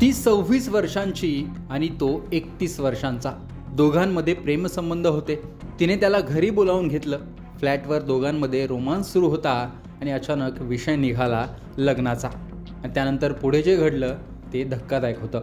ती सव्वीस वर्षांची आणि तो एकतीस वर्षांचा. दोघांमध्ये प्रेमसंबंध होते. तिने त्याला घरी बोलावून घेतलं. फ्लॅटवर दोघांमध्ये रोमांस सुरू होता आणि अचानक विषय निघाला लग्नाचा. आणि त्यानंतर पुढे जे घडलं ते धक्कादायक होतं.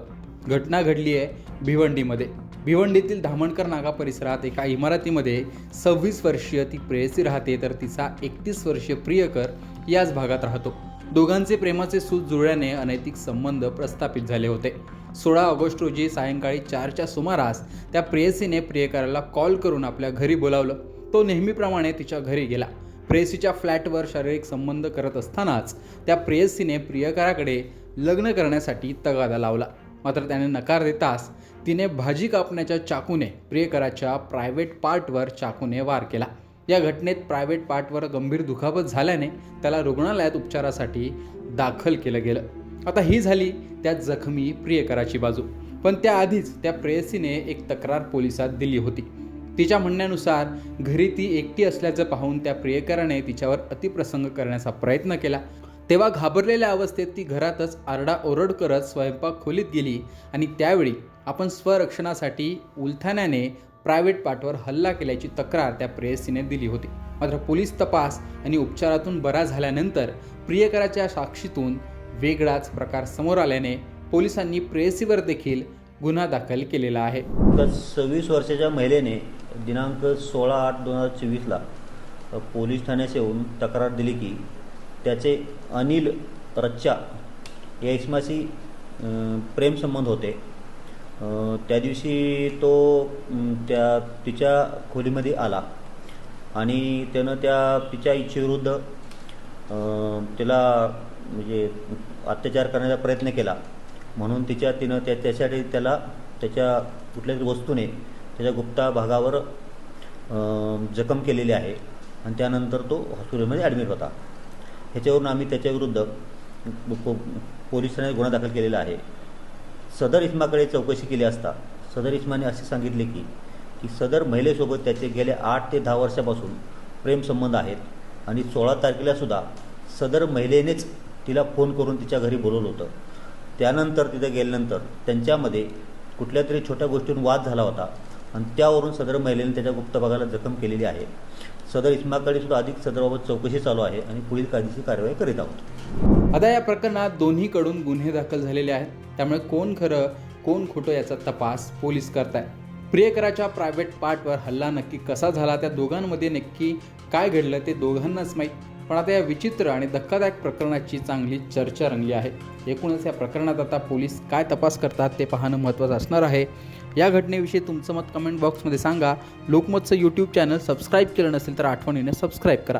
घटना घडली आहे भिवंडीमध्ये. भिवंडीतील धामणकर नागा परिसरात एका इमारतीमध्ये सव्वीस वर्षीय ती प्रेयसी राहते तर तिचा एकतीस वर्षीय प्रियकर याच भागात राहतो. दोघांचे प्रेमाचे सूत जुळल्याने अनैतिक संबंध प्रस्थापित झाले होते. सोळा ऑगस्ट रोजी सायंकाळी चारच्या सुमारास त्या प्रेयसीने प्रियकराला कॉल करून आपल्या घरी बोलावलं. तो नेहमीप्रमाणे तिच्या घरी गेला. प्रेयसीच्या फ्लॅटवर शारीरिक संबंध करत असतानाच त्या प्रेयसीने प्रियकराकडे लग्न करण्यासाठी तगादा लावला. मात्र त्याने नकार देताच तिने भाजी कापण्याच्या चाकूने प्रियकराच्या प्रायव्हेट पार्टवर चाकूने वार केला. या घटनेत प्रायव्हेट पार्टवर गंभीर दुखापत झाल्याने त्याला रुग्णालयात उपचारासाठी दाखल केलं गेलं. आता ही झाली त्या जखमी प्रियकराची बाजू. पण त्याआधीच त्या प्रेयसीने एक तक्रार पोलिसात दिली होती. तिच्या म्हणण्यानुसार घरी ती एकटी असल्याचं पाहून त्या प्रियकराने तिच्यावर अतिप्रसंग करण्याचा प्रयत्न केला. तेव्हा घाबरलेल्या अवस्थेत ती घरातच आरडाओरड करत स्वयंपाक खोलीत गेली आणि त्यावेळी आपण स्वरक्षणासाठी उलथाण्याने प्रायव्हेट पार्टवर हल्ला केल्याची तक्रार त्या प्रेयसीने दिली होती. मात्र पोलीस तपास आणि उपचारातून बरा झाल्यानंतर प्रियकराच्या साक्षीतून वेगळाच प्रकार समोर आल्याने पोलिसांनी प्रेयसीवर देखील गुन्हा दाखल केलेला आहे. तर सव्वीस वर्षाच्या महिलेने दिनांक सोळा आठ दोन हजार चोवीसला पोलीस ठाण्यास येऊन तक्रार दिली की त्याचे अनिल रच्चा या इसमाशी प्रेमसंबंध होते. त्या दिवशी तो त्या तिच्या खोलीमध्ये आला. आणि त्यानं त्या तिच्या इच्छेविरुद्ध तिला म्हणजे अत्याचार करण्याचा प्रयत्न केला. म्हणून तिच्या तिनं त्या त्यासाठी त्याला त्याच्या कुठल्यातरी वस्तूने त्याच्या गुप्ता भागावर जखम केलेली आहे. आणि त्यानंतर तो हॉस्पिटलमध्ये ॲडमिट होता. ह्याच्यावरून आम्ही त्याच्याविरुद्ध पो- पोलीस ठाण्यात गुन्हा दाखल केलेला आहे. सदर इस्माकडे चौकशी केली असता सदर इस्माने असे सांगितले की की सदर महिलेसोबत त्याचे गेल्या आठ ते दहा वर्षापासून प्रेमसंबंध आहेत आणि सोळा तारखेला सुद्धा सदर महिलेनेच तिला फोन करून तिच्या घरी बोलवलं होतं. त्यानंतर तिथं गेल्यानंतर त्यांच्यामध्ये कुठल्या तरी छोट्या गोष्टींवर वाद झाला होता आणि त्यावरून सदर महिलेने त्याच्या गुप्त भागाला जखम केलेली आहे. सदर इस्माकडे सुद्धा अधिक सदराबाबत चौकशी चालू आहे आणि पुढील कायदेशीर कारवाई करीत आहोत. आता या प्रकरणात दोन्हीकडून गुन्हे दाखल झालेले आहेत. त्यामुळे कोण खरं कोण खोटं याचा तपास पोलीस करताय प्रियकराच्या प्रायव्हेट पार्टवर हल्ला नक्की कसा झाला त्या दोघांमध्ये नक्की काय घडलं ते दोघांनाच माहीत. पण आता या विचित्र आणि धक्कादायक प्रकरणाची चांगली चर्चा रंगली आहे. एकूणच या प्रकरणात आता पोलीस काय तपास करतात ते पाहणं महत्त्वाचं असणार आहे. या घटनेविषयी तुमचं मत कमेंट बॉक्समध्ये सांगा. लोकमतचं यूट्यूब चॅनल सबस्क्राईब केलं नसेल तर आठवणीने सबस्क्राईब करा.